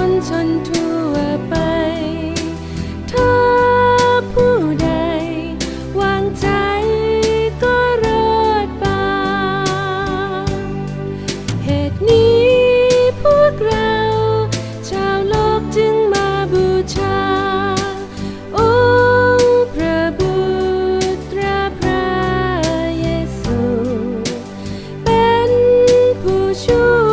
คนชนทั่วไป เธอผู้ใด วางใจก็รอดปาเหตุนี้พวกเรา ชาวโลกจึงมาบูชา องค์พระบุตรพระเยซู เป็นผู้ช่วย